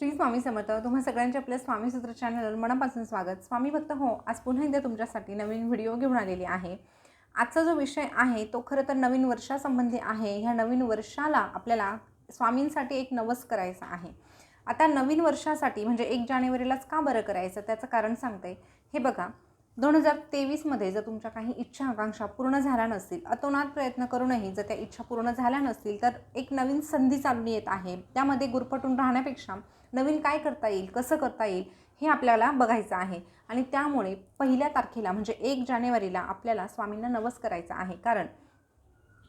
श्री स्वामी समर्थ. तुम्हा सगळ्यांच्या आपल्या स्वामी सूत्र चॅनलवर मनापासून स्वागत. स्वामी भक्त हो आज पुन्हा एकदा तुमच्यासाठी नवीन व्हिडिओ घेऊन आलेली आहे. आजचा जो विषय आहे तो खरं तर नवीन वर्षासंबंधी आहे. ह्या नवीन वर्षाला आपल्याला स्वामींसाठी एक नवस करायचा आहे. आता नवीन वर्षासाठी म्हणजे एक जानेवारीलाच का बरं करायचं? त्याचं कारण सांगते. हे बघा दोन हजार तेवीसमध्ये जर तुमच्या काही इच्छा आकांक्षा पूर्ण झाल्या नसतील अतोनात प्रयत्न करूनही जर त्या इच्छा पूर्ण झाल्या नसतील तर एक नवीन संधी चालून येत आहे. त्यामध्ये गुरफटून राहण्यापेक्षा नवीन काय करता येईल कसं करता येईल हे आपल्याला बघायचं आहे. आणि त्यामुळे पहिल्या तारखेला म्हणजे एक जानेवारीला आपल्याला स्वामींना नवस करायचा आहे. कारण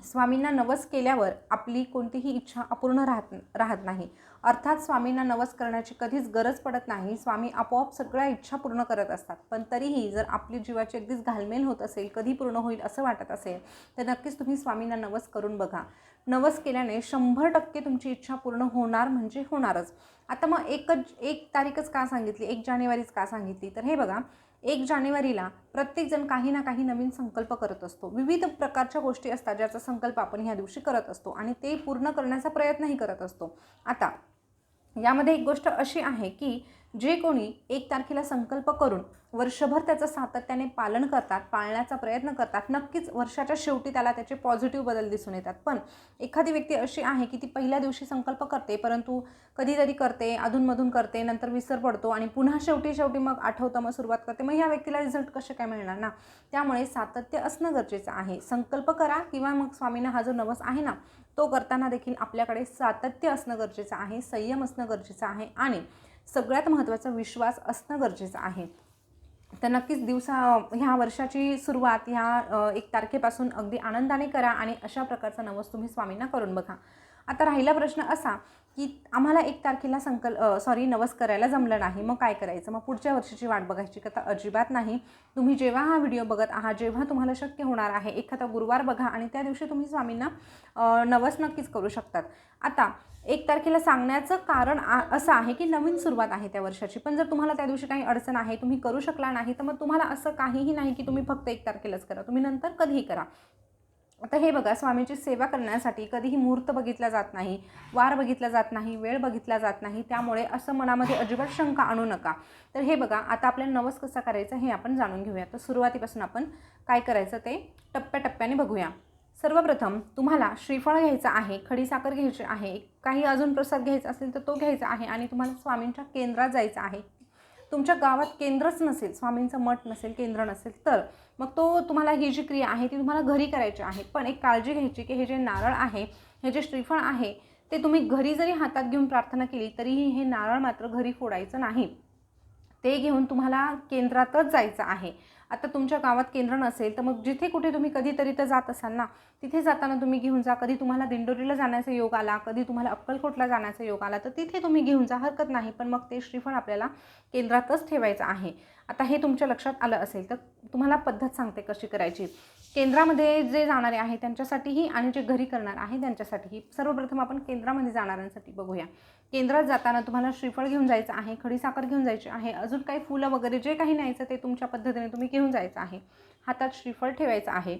स्वामींना नवस केल्यावर आपली कोणतीही इच्छा अपूर्ण राहत राहत नाही. अर्थात स्वामींना नवस करण्याची कधीच गरज पडत नाही. स्वामी आपोआप सगळ्या इच्छा पूर्ण करत असतात. पण तरीही जर आपली जीवाची अगदीच घालमेल होत असेल कधी पूर्ण होईल असं वाटत असेल तर नक्कीच तुम्ही स्वामींना नवस करून बघा. नवस केल्याने शंभर टक्के तुमची इच्छा पूर्ण होणार म्हणजे होणारच. आता मग एकच एक तारीखच का सांगितली? एक जानेवारीच का सांगितली? तर हे बघा एक जानेवारीला प्रत्येकजण काही ना काही नवीन संकल्प करत असतो. विविध प्रकारच्या गोष्टी असतात ज्याचा संकल्प आपण ह्या दिवशी करत असतो आणि ते पूर्ण करण्याचा प्रयत्नही करत असतो. आता यामध्ये एक गोष्ट अशी आहे की जे कोणी एक तारखेला संकल्प करून वर्षभर त्याचं सातत्याने पालन करतात पाळण्याचा प्रयत्न करतात नक्कीच वर्षाच्या शेवटी त्याला त्याचे पॉझिटिव्ह बदल दिसून येतात. पण एखादी व्यक्ती अशी आहे की ती पहिल्या दिवशी संकल्प करते परंतु कधीतरी करते अधूनमधून करते नंतर विसर पडतो आणि पुन्हा शेवटी शेवटी मग आठवतं मग सुरुवात करते मग ह्या व्यक्तीला रिझल्ट कसे काय मिळणार ना? त्यामुळे सातत्य असणं गरजेचं आहे. संकल्प करा किंवा मग स्वामींना हा जो नवस आहे ना तो करताना देखील आपल्याकडे सातत्य असणं गरजेचं आहे संयम असणं गरजेचं आहे आणि सगळ्यात महत्त्वाचा विश्वास असणं गरजेचं आहे. तर नक्कीच दिवसा ह्या वर्षाची सुरुवात ह्या एक तारखेपासून अगदी आनंदाने करा आणि अशा प्रकारचा नवस तुम्ही स्वामींना करून बघा. आता राहिला प्रश्न असा की आम्हाला एक तारखेला संकल्प सॉरी नवस करायला जमलं नाही. मग काय करायचं? मग पुढच्या वर्षाची वाट बघायची का? तर अजिबात नाही. तुम्ही जेव्हा हा व्हिडिओ बघत आहात जेव्हा तुम्हाला शक्य होणार आहे एखादा गुरुवार बघा आणि त्या दिवशी तुम्ही स्वामींना नवस नक्कीच करू शकतात. आता एक तारखेला सांगण्याचं कारण आ असं आहे की नवीन सुरुवात आहे त्या वर्षाची. पण जर तुम्हाला त्या दिवशी काही अडचण आहे तुम्ही करू शकला नाही तर मग तुम्हाला असं काहीही नाही की तुम्ही फक्त एक तारखेलाच करा. तुम्ही नंतर कधीही करा. आता हे बघा स्वामीची सेवा करण्यासाठी कधीही मुहूर्त बघितला जात नाही वार बघितला जात नाही वेळ बघितला जात नाही त्यामुळे असं मनामध्ये अजिबात शंका आणू नका. तर हे बघा आता आपल्याला नवस कसा करायचा हे आपण जाणून घेऊया. तर सुरुवातीपासून आपण काय करायचं ते टप्प्याटप्प्याने बघूया. सर्वप्रथम तुम्हाला श्रीफळ घ्यायचं आहे खडीसाखर घ्यायची आहे काही अजून प्रसाद घ्यायचा असेल तर तो घ्यायचा आहे आणि तुम्हाला स्वामींच्या केंद्रात जायचं आहे. तुमच्या गावात केंद्रच नसेल स्वामींचं मठ नसेल केंद्र नसेल तर मग तो तुम्हाला ही जी क्रिया आहे ती तुम्हाला घरी करायची आहे. पण एक काळजी घ्यायची की हे जे नारळ आहे हे जे श्रीफळ आहे ते तुम्ही घरी जरी हातात घेऊन प्रार्थना केली तरीही हे नारळ मात्र घरी फोडायचं नाही. ते घेऊन तुम्हाला केंद्रातच जायचं आहे. आता तुमच्या गावात केंद्र नसेल तर मग जिथे कुठे तुम्ही कधीतरी तर जात असाल ना तिथे जाताना तुम्ही घेऊन जा. कधी तुम्हाला दिंडोरीला जाण्याचा योग आला कधी तुम्हाला अक्कलकोटला जाण्याचा योग आला तर तिथे तुम्ही घेऊन जा. हरकत नाही पण मग ते श्रीफळ आपल्याला केंद्रातच ठेवायचं आहे. आता हे तुमच्या लक्षात आलं असेल तर तुम्हाला पद्धत सांगते कशी करायची. केंद्रामध्ये जे जाणारे आहे त्यांच्यासाठीही आणि जे घरी करणार आहे त्यांच्यासाठीही सर्वप्रथम आपण केंद्रामध्ये जाणाऱ्यांसाठी बघूया. केंद्रात जाताना तुम्हाला श्रीफळ घेऊन जायचं आहे खडीसाखर घेऊन जायची आहे अजून काही फुलं वगैरे जे काही न्यायचं ते तुमच्या पद्धतीने तुम्ही घेऊन जायचं आहे. हातात श्रीफळ ठेवायचं आहे.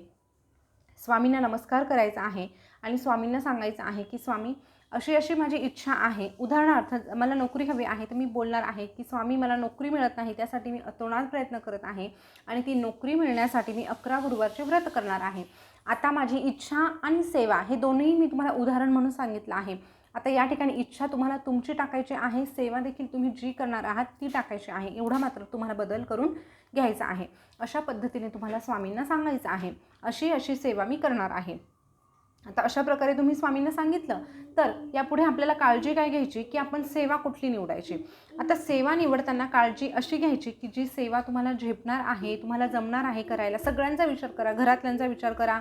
स्वामींना नमस्कार करायचा आहे आणि स्वामींना सांगायचं आहे की स्वामी अशी अशी माझी इच्छा आहे. उदाहरणार्थ मला नोकरी हवी आहे तर मी बोलणार आहे की स्वामी मला नोकरी मिळत नाही त्यासाठी मी अतोनात प्रयत्न करत आहे आणि ती नोकरी मिळण्यासाठी मी अकरा गुरुवारचे व्रत करणार आहे. आता माझी इच्छा आणि सेवा हे दोन्ही मी तुम्हाला उदाहरण म्हणून सांगितलं आहे. आता या ठिकाणी इच्छा तुम्हाला तुमची टाकायची आहे सेवा देखील तुम्ही जी करणार आहात ती टाकायची आहे. एवढा मात्र तुम्हाला बदल करून घ्यायचा आहे. अशा पद्धतीने तुम्हाला स्वामींना सांगायचं आहे. अशी अशी सेवा मी करणार आहे. आता अशा प्रकारे तुम्ही स्वामींना सांगितलं तर यापुढे आपल्याला काळजी काय घ्यायची? की आपण सेवा कुठली निवडायची? आता सेवा निवडताना काळजी अशी घ्यायची की जी सेवा तुम्हाला झेपणार आहे तुम्हाला जमणार आहे करायला. सगळ्यांचा विचार करा घरातल्यांचा विचार करा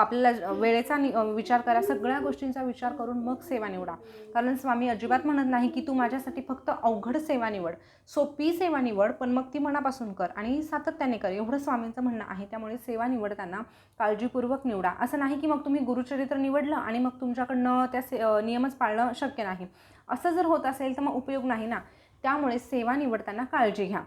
आपल्याला वेळेचा नि विचार करा सगळ्या गोष्टींचा विचार करून मग सेवा निवडा. कारण स्वामी अजिबात म्हणत नाही की तू माझ्यासाठी फक्त अवघड सेवा निवड. सोपी सेवा निवड पण मग ती मनापासून कर आणि सातत्याने कर. एवढं स्वामींचं म्हणणं आहे. त्यामुळे सेवा निवडताना काळजीपूर्वक निवडा. असं नाही की मग तुम्ही गुरु गुरुचरित्र निवडलं आणि मग तुमच्याकडनं त्या से नियमच पाळणं शक्य नाही. असं जर होत असेल तर मग उपयोग नाही ना. त्यामुळे सेवा निवडताना काळजी घ्या.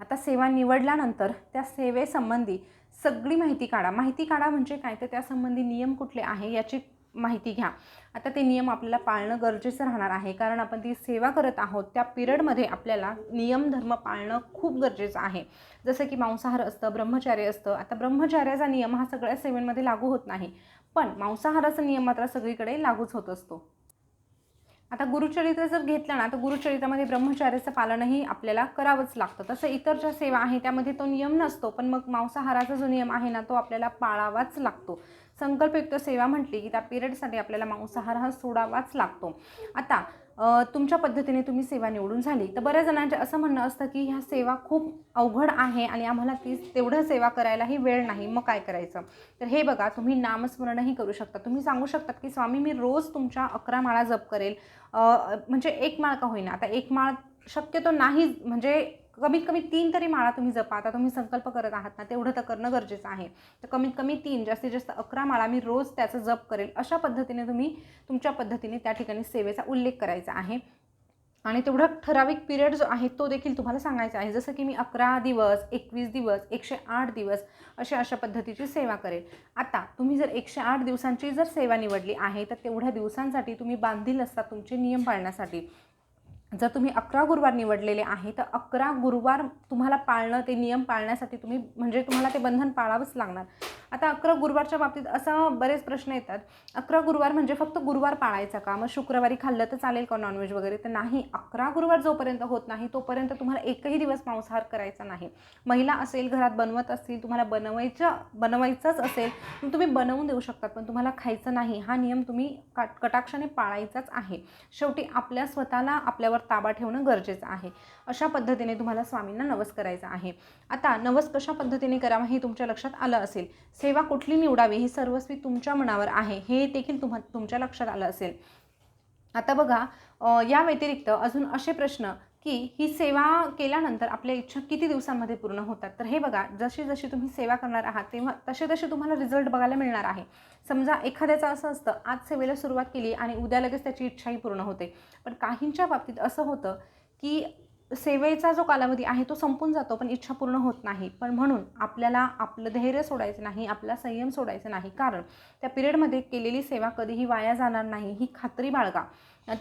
आता सेवा निवडल्यानंतर त्या सेवेसंबंधी सगळी माहिती काढा. माहिती काढा म्हणजे काय? तर त्यासंबंधी नियम कुठले आहे? याची माहिती घ्या. आता ते नियम आपल्याला पाळणं गरजेचं राहणार आहे. कारण आपण ती सेवा करत आहोत त्या पिरियडमध्ये आपल्याला नियम धर्म पाळणं खूप गरजेचं आहे. जसं की मांसाहार असतं ब्रह्मचार्य असतं. आता ब्रह्मचार्याचा नियम हा सगळ्या सेवेमध्ये लागू होत नाही. पण मांसाहाराचा नियम मात्र सगळीकडे लागूच होत असतो. आता गुरुचरित्र जर घेतलं ना तर गुरुचरित्रामध्ये ब्रह्मचार्याचं पालनही आपल्याला करावंच लागतं. तसं इतर ज्या सेवा आहे त्यामध्ये तो नियम नसतो पण मग मांसाहाराचा जो नियम आहे ना तो आपल्याला पाळावाच लागतो. संकल्पयुक्त सेवा म्हटली की त्या पिरियडसाठी आपल्याला मांसाहार हा सोडावाच लागतो. आता तुमच्या पद्धतीने तुम्ही सेवा निवडून झाली. तर बऱ्याच जणांचे असं म्हणणं असतं की ह्या सेवा खूप अवघड आहे आणि आम्हाला ती तेवढं सेवा करायलाही वेळ नाही. मग काय करायचं? तर हे बघा तुम्ही नामस्मरणही करू शकता. तुम्ही सांगू शकतात की स्वामी मी रोज तुमच्या अकरा माळा जप करेल. म्हणजे एक माळ का होईना. आता एक माळ शक्यतो नाही म्हणजे कमीत कमी तीन तरी माळा तुम्ही जपा. आता तुम्ही संकल्प करत आहात ना तेवढं तर करणं गरजेचं आहे. तर कमीत कमी तीन जास्तीत जास्त अकरा माळा मी रोज त्याचं जप करेल अशा पद्धतीने तुम्ही तुमच्या पद्धतीने त्या ठिकाणी सेवेचा उल्लेख करायचा आहे. आणि तेवढा ठराविक पिरियड जो आहे तो देखील तुम्हाला सांगायचा आहे. जसं की मी अकरा दिवस एकवीस दिवस एकशे आठ दिवस अशा अशा पद्धतीची सेवा करेल आता तुम्ही जर एकशे आठ दिवसांची जर सेवा निवडली आहे तर तेवढ्या दिवसांसाठी तुम्ही बांधील असतात तुमचे नियम पाळण्यासाठी. जर तुम्ही अकरा गुरुवार निवडलेले आहे तर अकरा गुरुवार तुम्हाला पाळणं ते नियम पाळण्यासाठी तुम्ही म्हणजे तुम्हाला ते बंधन पाळावंच लागणार. आता अकरा गुरुवारच्या बाबतीत असं बरेच प्रश्न येतात. अकरा गुरुवार म्हणजे फक्त गुरुवार पाळायचा का? मग शुक्रवारी खाल्लं तर चालेल का नॉनव्हेज वगैरे? तर नाही अकरा गुरुवार जोपर्यंत होत नाही तोपर्यंत तुम्हाला एकही दिवस मांसाहार करायचा नाही. महिला असेल घरात बनवत असतील तुम्हाला बनवायचं बनवायचंच असेल तुम्ही बनवून देऊ शकतात पण तुम्हाला खायचं नाही. हा नियम तुम्ही कटाक्षाने पाळायचाच आहे. शेवटी आपल्या स्वतःला आपल्यावर ताबा ठेवणं गरजेचं आहे. अशा पद्धतीने तुम्हाला स्वामींना नवस करायचा आहे. आता नवस कशा पद्धतीने करावा हे तुमच्या लक्षात आलं असेल. सेवा कुठली निवडावी हे सर्वस्वी तुमच्या मनावर आहे हे देखील तुम्हा तुमच्या लक्षात आलं असेल. आता बघा या व्यतिरिक्त अजून असे प्रश्न की ही सेवा केल्यानंतर आपल्या इच्छा किती दिवसांमध्ये पूर्ण होतात? तर हे बघा जशी जशी तुम्ही सेवा करणार आहात तेव्हा तसे तसे तुम्हाला रिझल्ट बघायला मिळणार आहे. समजा एखाद्याचं असं असतं आज सेवेला सुरुवात केली आणि उद्या लगेच त्याची इच्छाही पूर्ण होते. पण काहींच्या बाबतीत असं होतं की सेवेचा जो कालावधी आहे तो संपून जातो पण इच्छा पूर्ण होत नाही. पण म्हणून आपल्याला आपलं धैर्य सोडायचं नाही आपला संयम सोडायचं नाही. कारण त्या पिरियडमध्ये केलेली सेवा कधीही वाया जाणार नाही ही खात्री बाळगा.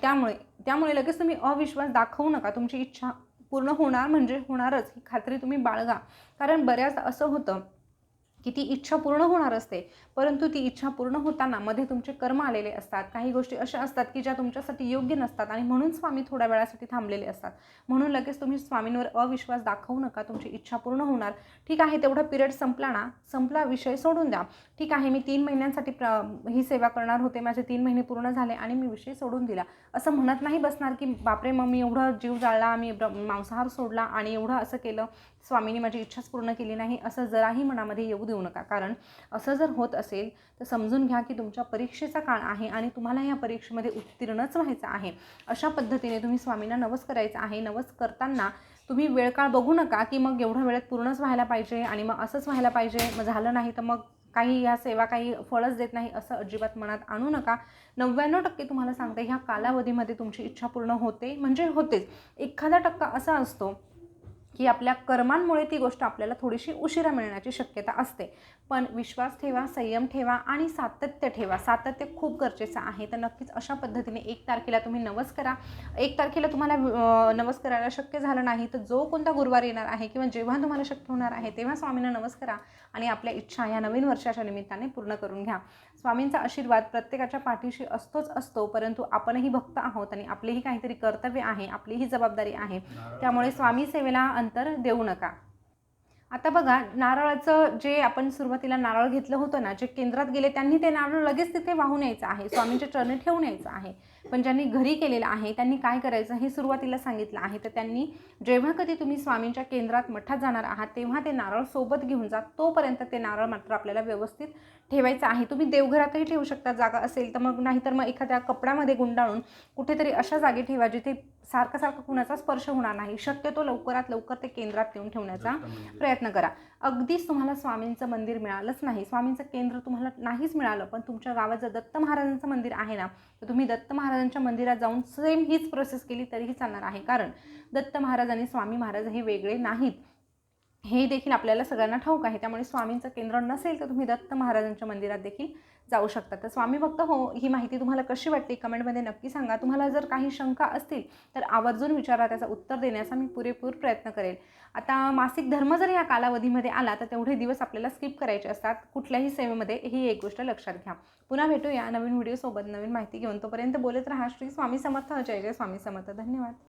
त्यामुळे त्यामुळे लगेच तुम्ही अविश्वास दाखवू नका. तुमची इच्छा पूर्ण होणार म्हणजे होणारच. ही खात्री तुम्ही बाळगा. कारण बऱ्याच असं होतं की ती इच्छा पूर्ण होणार असते. परंतु ती इच्छा पूर्ण होताना मध्ये तुमचे कर्म आलेले असतात. काही गोष्टी अशा असतात की ज्या तुमच्यासाठी योग्य नसतात आणि म्हणून स्वामी थोड्या वेळासाठी थांबलेले असतात. म्हणून लगेच तुम्ही स्वामींवर अविश्वास दाखवू नका. तुमची इच्छा पूर्ण होणार. ठीक आहे तेवढा पिरियड संपला ना? संपला विषय सोडून द्या. ठीक आहे मी तीन महिन्यांसाठी प्र ही सेवा करणार होते. माझे तीन महिने पूर्ण झाले आणि मी विषय सोडून दिला. असं म्हणत नाही बसणार की बापरे मग मी एवढं जीव जाळला मी ब्र मांसाहार सोडला आणि एवढं असं केलं. स्वामीने माझी इच्छाच पूर्ण केली नाही असं जराही मनामध्ये येऊ देऊ नका. कारण असं जर होत असेल तर समजून घ्या की तुमच्या परीक्षेचा काळ आहे आणि तुम्हाला या परीक्षेमध्ये उत्तीर्णच व्हायचं आहे. अशा पद्धतीने तुम्ही स्वामींना नवस करायचं आहे. नवस करताना तुम्ही वेळ काळ बघू नका की मग एवढ्या वेळेत पूर्णच व्हायला पाहिजे आणि मग असंच व्हायला पाहिजे. मग झालं नाही तर मग काही ह्या सेवा काही फळच देत नाही असं अजिबात मनात आणू नका. नव्याण्णव टक्के तुम्हाला सांगते ह्या कालावधीमध्ये तुमची इच्छा पूर्ण होते म्हणजे होतेच. एखादा टक्का असा असतो की आपल्या कर्मांमुळे ती गोष्ट आपल्याला थोडीशी उशिरा मिळण्याची शक्यता असते. पण विश्वास ठेवा संयम ठेवा आणि सातत्य ठेवा. सातत्य खूप गरजेचं आहे. तर नक्कीच अशा पद्धतीने एक तारखेला तुम्ही नवस करा. एक तारखेला तुम्हाला नवस करायला शक्य झालं नाही तर जो कोणता गुरुवार येणार आहे किंवा जेव्हा तुम्हाला शक्य होणार आहे तेव्हा स्वामींना नवस करा आणि आपल्या इच्छा या नवीन वर्षाच्या निमित्ताने पूर्ण करून घ्या. स्वामींचा आशीर्वाद प्रत्येकाच्या पाठीशी असतोच असतो परंतु आपणही भक्त आहोत आणि आपलीही काहीतरी कर्तव्य आहे आपलीही जबाबदारी आहे. त्यामुळे स्वामी सेवेला अंतर देऊ नका. आता बघा नारळाचं जे आपण सुरुवातीला नारळ घेतलं होतं ना जे केंद्रात गेले त्यांनी ते नारळ लगेच तिथे वाहून यायचं आहे स्वामींच्या चरणी ठेवून यायचं आहे. पण ज्यांनी घरी केलेलं आहे त्यांनी काय करायचं हे सुरुवातीला सांगितलं आहे. तर त्यांनी जेव्हा कधी तुम्ही स्वामींच्या केंद्रात मठात जाणार आहात तेव्हा ते नारळ सोबत घेऊन जा. तोपर्यंत ते नारळ मात्र आपल्याला व्यवस्थित ठेवायचं आहे. तुम्ही देवघरातही ठेवू शकता जागा असेल तर मग नाहीतर मग एखाद्या कपड्यामध्ये गुंडाळून कुठेतरी अशा जागी ठेवा जिथे सारखं सारखं कुणाचा स्पर्श होणार नाही. शक्यतो लवकरात लवकर ते केंद्रात नेऊन ठेवण्याचा प्रयत्न करा. अगदीच तुम्हाला स्वामींचं मंदिर मिळालंच नाही. स्वामींचं केंद्र तुम्हाला नाहीच मिळालं पण तुमच्या गावात जर दत्त महाराजांचं मंदिर आहे ना तर तुम्ही दत्त महाराजांच्या मंदिरात जाऊन सेम हीच प्रोसेस केली तरीही चालणार आहे. कारण दत्त महाराज आणि स्वामी महाराज हे वेगळे नाहीत. हे देखील आपल्याला सगळ्यांना ठाऊक आहे. त्यामुळे स्वामींचं केंद्र नसेल तर तुम्ही दत्त महाराजांच्या मंदिरात देखील जाऊ शकता. तर स्वामी भक्त हो ही माहिती तुम्हाला कशी वाटते कमेंटमध्ये नक्की सांगा. तुम्हाला जर काही शंका असतील तर आवर्जून विचारा त्याचं उत्तर देण्याचा मी पुरेपूर प्रयत्न करेल. आता मासिक धर्म जर या कालावधीमध्ये आला तर तेवढे दिवस आपल्याला स्किप करायचे असतात. कुठल्याही सेवेमध्ये ही एक गोष्ट लक्षात घ्या. पुन्हा भेटूया नवीन व्हिडिओसोबत नवीन माहिती घेऊन. तोपर्यंत बोलत राहा. श्री स्वामी समर्थ. जय जय स्वामी समर्थ. धन्यवाद.